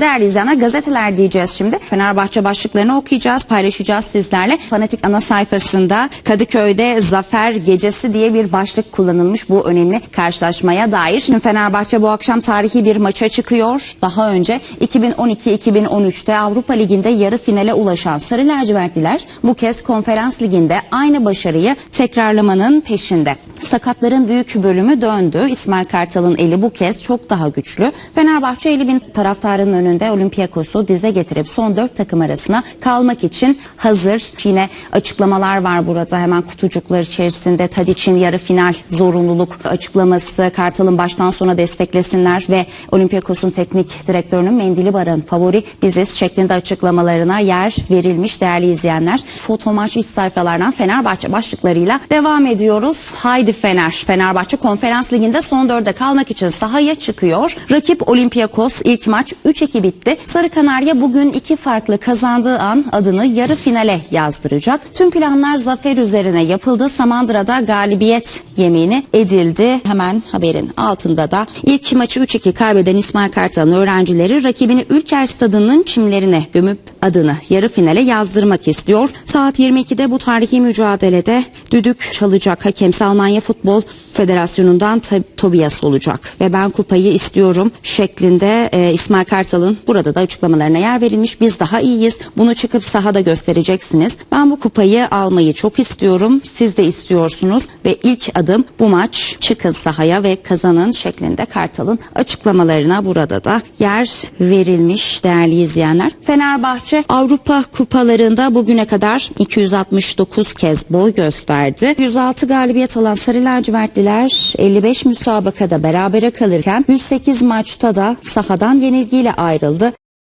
Değerli izleyenler gazeteler diyeceğiz şimdi. Fenerbahçe başlıklarını okuyacağız, paylaşacağız sizlerle. Fanatik ana sayfasında Kadıköy'de Zafer Gecesi diye bir başlık kullanılmış bu önemli karşılaşmaya dair. Şimdi Fenerbahçe bu akşam tarihi bir maça çıkıyor. Daha önce 2012-2013'te Avrupa Ligi'nde yarı finale ulaşan Sarı Lacivertliler bu kez Konferans Ligi'nde aynı başarıyı tekrarlamanın peşinde. Sakatların büyük bölümü döndü. İsmail Kartal'ın eli bu kez çok daha güçlü. Fenerbahçe 50 bin taraftarın önünde Olympiakos'u dize getirip son dört takım arasına kalmak için hazır. Yine açıklamalar var burada hemen kutucuklar içerisinde Tadic'in yarı final zorunluluk açıklaması Kartal'ın baştan sona desteklesinler ve Olympiakos'un teknik direktörünün Mendili Bar'ın favori biziz şeklinde açıklamalarına yer verilmiş değerli izleyenler. Foto maç iç sayfalardan Fenerbahçe başlıklarıyla devam ediyoruz. Haydi Fener. Fenerbahçe Konferans Ligi'nde son dörde kalmak için sahaya çıkıyor. Rakip Olympiakos ilk maç 3-2 bitti. Sarı Kanarya bugün iki farklı kazandığı an adını yarı finale yazdıracak. Tüm planlar zafer üzerine yapıldı. Samandıra'da galibiyet yemini edildi. Hemen haberin altında da ilk maçı 3-2 kaybeden İsmail Kartal'ın öğrencileri rakibini Ülker Stadı'nın çimlerine gömüp adını yarı finale yazdırmak istiyor. Saat 22'de bu tarihi mücadelede düdük çalacak hakemsi Almanya Futbol Federasyonu'ndan Tobias olacak ve ben kupayı istiyorum şeklinde e, İsmail Kartal'ın burada da açıklamalarına yer verilmiş. Biz daha iyiyiz. Bunu çıkıp sahada göstereceksiniz. Ben bu kupayı almayı çok istiyorum. Siz de istiyorsunuz ve ilk adım bu maç çıkın sahaya ve kazanın şeklinde Kartal'ın açıklamalarına burada da yer verilmiş değerli izleyenler. Fenerbahçe Avrupa kupalarında bugüne kadar 269 kez boy gösterdi. 106 galibiyet alan Sarı Lacivertliler 55 müsabakada berabere kalırken 108 maçta da sahadan yenilgiyle ayrıldı.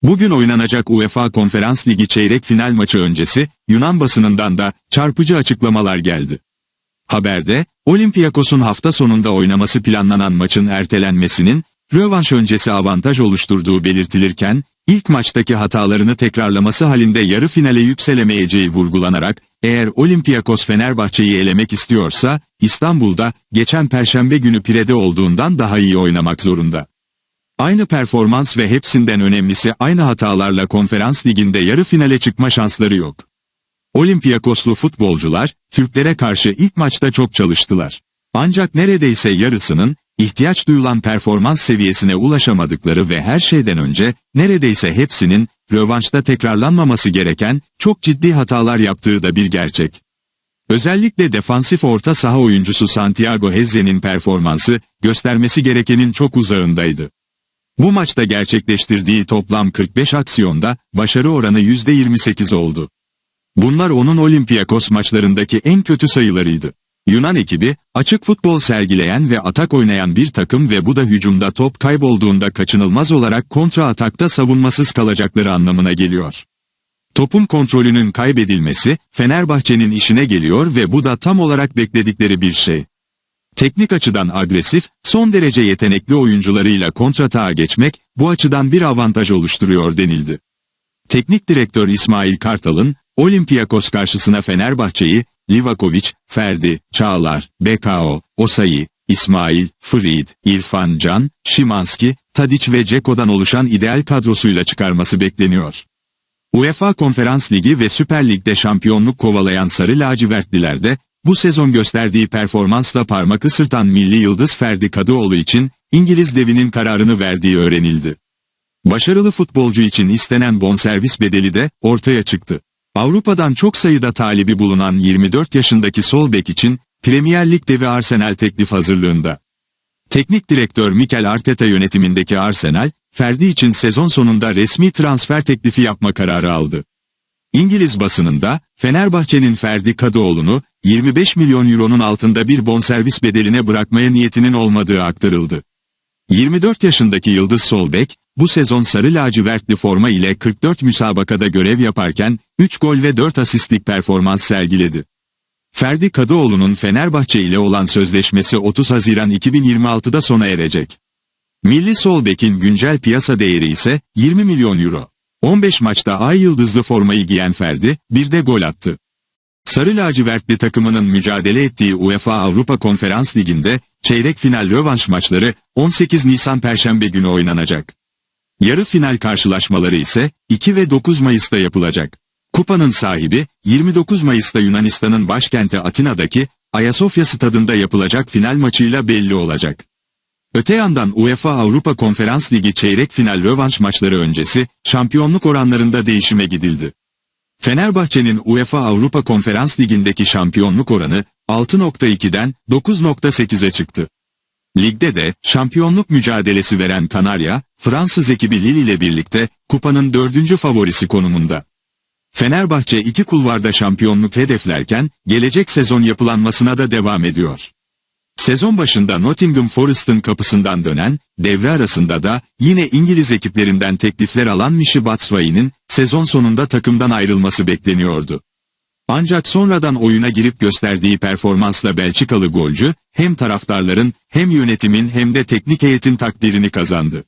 Bugün oynanacak UEFA Konferans Ligi çeyrek final maçı öncesi Yunan basınından da çarpıcı açıklamalar geldi. Haberde, Olympiakos'un hafta sonunda oynaması planlanan maçın ertelenmesinin rövanş öncesi avantaj oluşturduğu belirtilirken, ilk maçtaki hatalarını tekrarlaması halinde yarı finale yükselemeyeceği vurgulanarak, eğer Olympiakos Fenerbahçe'yi elemek istiyorsa, İstanbul'da geçen perşembe günü Pire'de olduğundan daha iyi oynamak zorunda. Aynı performans ve hepsinden önemlisi aynı hatalarla konferans liginde yarı finale çıkma şansları yok. Olympiakoslu futbolcular, Türklere karşı ilk maçta çok çalıştılar. Ancak neredeyse yarısının, ihtiyaç duyulan performans seviyesine ulaşamadıkları ve her şeyden önce, neredeyse hepsinin, rövanşta tekrarlanmaması gereken, çok ciddi hatalar yaptığı da bir gerçek. Özellikle defansif orta saha oyuncusu Santiago Hezze'nin performansı, göstermesi gerekenin çok uzağındaydı. Bu maçta gerçekleştirdiği toplam 45 aksiyonda başarı oranı %28 oldu. Bunlar onun Olympiakos maçlarındaki en kötü sayılarıydı. Yunan ekibi, açık futbol sergileyen ve atak oynayan bir takım ve bu da hücumda top kaybolduğunda kaçınılmaz olarak kontra atakta savunmasız kalacakları anlamına geliyor. Topun kontrolünün kaybedilmesi, Fenerbahçe'nin işine geliyor ve bu da tam olarak bekledikleri bir şey. Teknik açıdan agresif, son derece yetenekli oyuncularıyla kontratağa geçmek, bu açıdan bir avantaj oluşturuyor denildi. Teknik direktör İsmail Kartal'ın, Olympiakos karşısına Fenerbahçe'yi, Livakovic, Ferdi, Çağlar, BKO, Osayi, İsmail, Frid, İrfan Can, Şimanski, Tadic ve Ceko'dan oluşan ideal kadrosuyla çıkarması bekleniyor. UEFA Konferans Ligi ve Süper Lig'de şampiyonluk kovalayan Sarı Lacivertliler de, bu sezon gösterdiği performansla parmak ısırtan milli yıldız Ferdi Kadıoğlu için, İngiliz devinin kararını verdiği öğrenildi. Başarılı futbolcu için istenen bonservis bedeli de ortaya çıktı. Avrupa'dan çok sayıda talibi bulunan 24 yaşındaki sol bek için, Premier Lig devi Arsenal teklif hazırlığında. Teknik direktör Mikel Arteta yönetimindeki Arsenal, Ferdi için sezon sonunda resmi transfer teklifi yapma kararı aldı. İngiliz basınında, Fenerbahçe'nin Ferdi Kadıoğlu'nu, 25 milyon euronun altında bir bonservis bedeline bırakmaya niyetinin olmadığı aktarıldı. 24 yaşındaki Yıldız Solbek, bu sezon sarı lacivertli forma ile 44 müsabakada görev yaparken, 3 gol ve 4 asistlik performans sergiledi. Ferdi Kadıoğlu'nun Fenerbahçe ile olan sözleşmesi 30 Haziran 2026'da sona erecek. Milli Solbek'in güncel piyasa değeri ise 20 milyon euro. 15 maçta ay yıldızlı formayı giyen Ferdi, bir de gol attı. Sarı lacivertli takımının mücadele ettiği UEFA Avrupa Konferans Ligi'nde, çeyrek final rövanş maçları, 18 Nisan Perşembe günü oynanacak. Yarı final karşılaşmaları ise 2 ve 9 Mayıs'ta yapılacak. Kupanın sahibi 29 Mayıs'ta Yunanistan'ın başkenti Atina'daki Ayasofya stadında yapılacak final maçıyla belli olacak. Öte yandan UEFA Avrupa Konferans Ligi çeyrek final rövanş maçları öncesi şampiyonluk oranlarında değişime gidildi. Fenerbahçe'nin UEFA Avrupa Konferans Ligi'ndeki şampiyonluk oranı 6.2'den 9.8'e çıktı. Ligde de şampiyonluk mücadelesi veren Kanarya, Fransız ekibi Lille ile birlikte kupanın dördüncü favorisi konumunda. Fenerbahçe iki kulvarda şampiyonluk hedeflerken gelecek sezon yapılanmasına da devam ediyor. Sezon başında Nottingham Forest'ın kapısından dönen, devre arasında da yine İngiliz ekiplerinden teklifler alan Michi Batshuayi'nin sezon sonunda takımdan ayrılması bekleniyordu. Ancak sonradan oyuna girip gösterdiği performansla Belçikalı golcü, hem taraftarların hem yönetimin hem de teknik heyetin takdirini kazandı.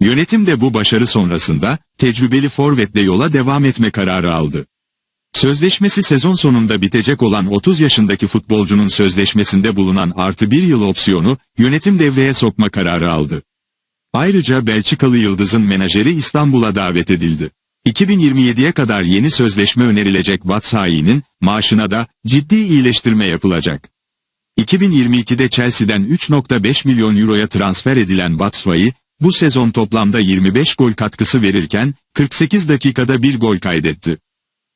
Yönetim de bu başarı sonrasında tecrübeli forvetle yola devam etme kararı aldı. Sözleşmesi sezon sonunda bitecek olan 30 yaşındaki futbolcunun sözleşmesinde bulunan artı bir yıl opsiyonu yönetim devreye sokma kararı aldı. Ayrıca Belçikalı Yıldız'ın menajeri İstanbul'a davet edildi. 2027'ye kadar yeni sözleşme önerilecek Batshuayi'nin maaşına da ciddi iyileştirme yapılacak. 2022'de Chelsea'den 3.5 milyon euroya transfer edilen Batshuayi, bu sezon toplamda 25 gol katkısı verirken 48 dakikada bir gol kaydetti.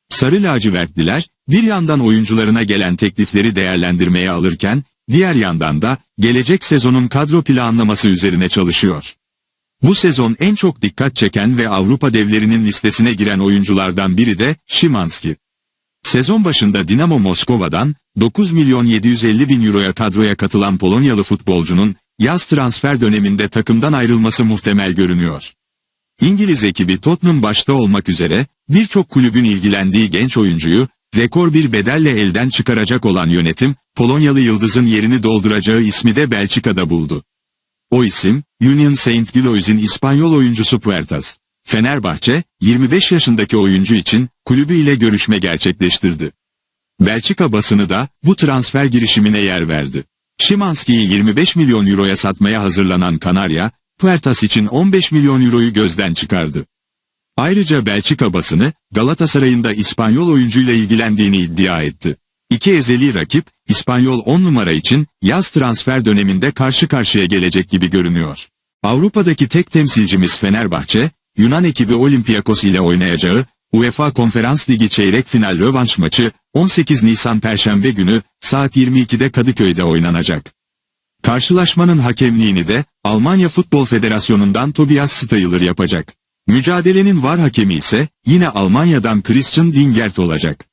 Sarı lacivertliler bir yandan oyuncularına gelen teklifleri değerlendirmeye alırken diğer yandan da gelecek sezonun kadro planlaması üzerine çalışıyor. Bu sezon en çok dikkat çeken ve Avrupa devlerinin listesine giren oyunculardan biri de Şimanski. Sezon başında Dinamo Moskova'dan 9 milyon 750 bin euroya kadroya katılan Polonyalı futbolcunun yaz transfer döneminde takımdan ayrılması muhtemel görünüyor. İngiliz ekibi Tottenham başta olmak üzere birçok kulübün ilgilendiği genç oyuncuyu rekor bir bedelle elden çıkaracak olan yönetim Polonyalı yıldızın yerini dolduracağı ismi de Belçika'da buldu. O isim Union Saint Gillois'in İspanyol oyuncusu Puertas. Fenerbahçe 25 yaşındaki oyuncu için kulübü ile görüşme gerçekleştirdi. Belçika basını da bu transfer girişimine yer verdi. Şimanski'yi 25 milyon euroya satmaya hazırlanan Kanarya, Puertas için 15 milyon euroyu gözden çıkardı. Ayrıca Belçika basını Galatasaray'ın da İspanyol oyuncuyla ilgilendiğini iddia etti. İki ezeli rakip İspanyol 10 numara için yaz transfer döneminde karşı karşıya gelecek gibi görünüyor. Avrupa'daki tek temsilcimiz Fenerbahçe, Yunan ekibi Olympiakos ile oynayacağı UEFA Konferans Ligi çeyrek final rövanş maçı 18 Nisan Perşembe günü saat 22'de Kadıköy'de oynanacak. Karşılaşmanın hakemliğini de Almanya Futbol Federasyonu'ndan Tobias Steyler yapacak. Mücadelenin var hakemi ise yine Almanya'dan Christian Dingert olacak.